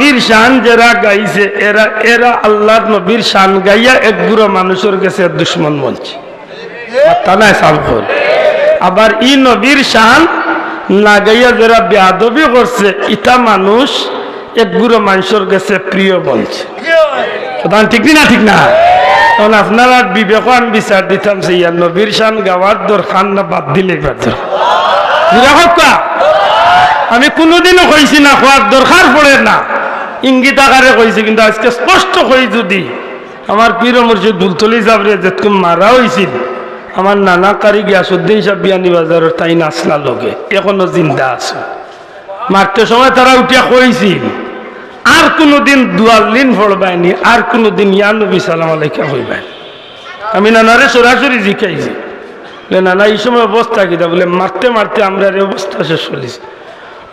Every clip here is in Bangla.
নবীর শান যারা গাইছে, এরা এরা আল্লাহর নবীর শান গাইয়া এক গুড়ো মানুষের কাছে দুশ্মন বলছে। তা নাই সাবল আবার ই নবীর শান না গাইয়া যারা বেয়াদবি করছে ইটা মানুষ এক গুড়ো মানুষের কাছে প্রিয় বলছে। ঠিক না ঠিক না? তখন আপনারা বিবেকন বিচার দিতাম সে ইয়ার নবীর শান গাওয়ার দরকার না, বাদ দিলে আমি কোনোদিনও কইছি না খোয়ার দরকার পড়ে না। ইঙ্গিত আকারে কইছি, কিন্তু আজকে স্পষ্ট কই যদি আমার পীর মুর্শিদ দুলতলি সাবরে যেতকুম মারা হয়েছিল আমার নানা কারি গিয়াসুদ্দিন সাহেব বিয়ানি বাজারের তাই নাচলা লগে, এখনও জিন্দা আছে। মারতে সময় তারা উঠিয়া কইছিল, আর কোনোদিন দুয়াল্লিন ফড়বায়নি আর কোনোদিন ইয়া নবী সালাম আলাইকা হইবাই। আমি নানারে সরাসরি জিকাইছি নানা, এই সময় অবস্থা কিনা বলে, মারতে মারতে আমরা অবস্থা শেষ চলিছে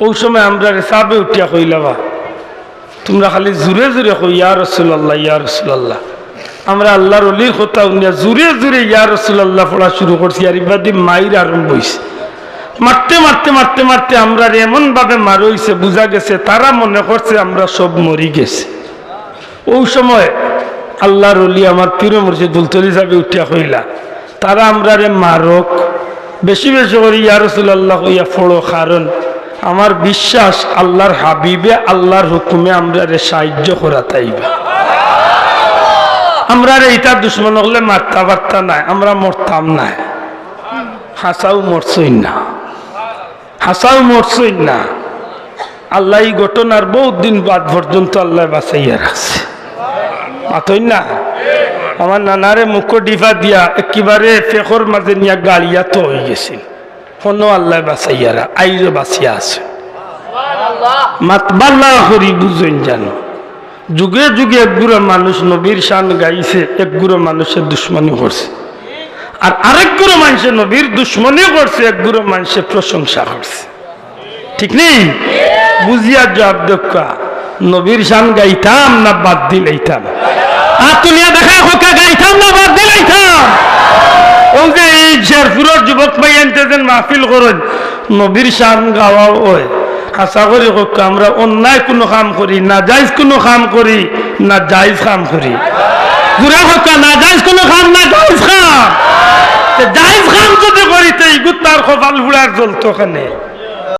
ওই সময় আমরা সাবে উঠিয়া কইলাবা তোমরা খালি জুড়ে জুড়ে কই, ইয়া রসুল্লাহ ইয়া রসুল্লাহ আমরা আল্লাহর অলির কথা উনিয়া জুড়ে জুড়ে ইয়া রসুল্লাহ পড়া শুরু করছি, আর ইবাদি মাইর আরম্ভ হয়েছে মারতে মারতে মারতে মারতে আমরা এমন ভাবে মার হইছে, বোঝা গেছে, তারা মনে করছে আমরা সব মরি গেছে। ওই সময় আল্লাহর অলি আমার প্রিয় মর্জি দুলতলি যাবে উঠিয়া কইলা তারা আমরা রে মারক, বেশি বেশি করে ইয়া রসুল্লাহ ইয়া ফড়ো কারণ আমার বিশ্বাস, আল্লাহর হাবিবে, আল্লাহর হুকুমে আমরা সাহায্য করা তাইবা। আমরা এটা দুশ্মন হলে মারতা পারতা নাই, আমরা মরতাম নাই। হাসাও মরছই না। হাসাও মরছই না। আল্লাহ এই ঘটনার বহুত দিন বাদ পর্যন্ত আল্লাহ বাঁচাইয়া রাখছে। মাতই না? আমার নানারে মুখ ডিফা দিয়া একেবারে ফেকর মাঝে নিয়া গাড়িয়া তো হয়ে গেছিল। কোনো আল্লাহ বাঁচাইয়ারা বাঁচিয়া আছে। মাতবাল্লা করি বুঝেন জানো যুগে যুগে একগুলো মানুষ নবীর শান গাইছে একগুলো মানুষের দুশ্মনী করছে। আর আরেকগুলো মানুষের নবীর দুশ্মনী করছে একগুলো মানুষের প্রশংসা করছে। ঠিক নেই? বুঝিয়া জবাব দেখা নবীর শান গাইতাম না বাদ দিলাইতাম? আর তুলিয়া দেখা হোকা গাইতাম না বাদ দিলাইতাম? শেরপুরের যুবক ভাই আনতেছেন মাহফিল করেন, নবীর শান গাওয়া ওই আশা করি হোক, আমরা অন্যায় কোনো কাম করি না জায়জ কোনো কাম করি না জায়জ কাম করি। ঘুরা হোক না জায়জ কোনো কাম না জায়জ কাম জায়জ কাম যদি করি, তো এই গুত্তার কপাল ফুড়ার জ্বলতো ওখানে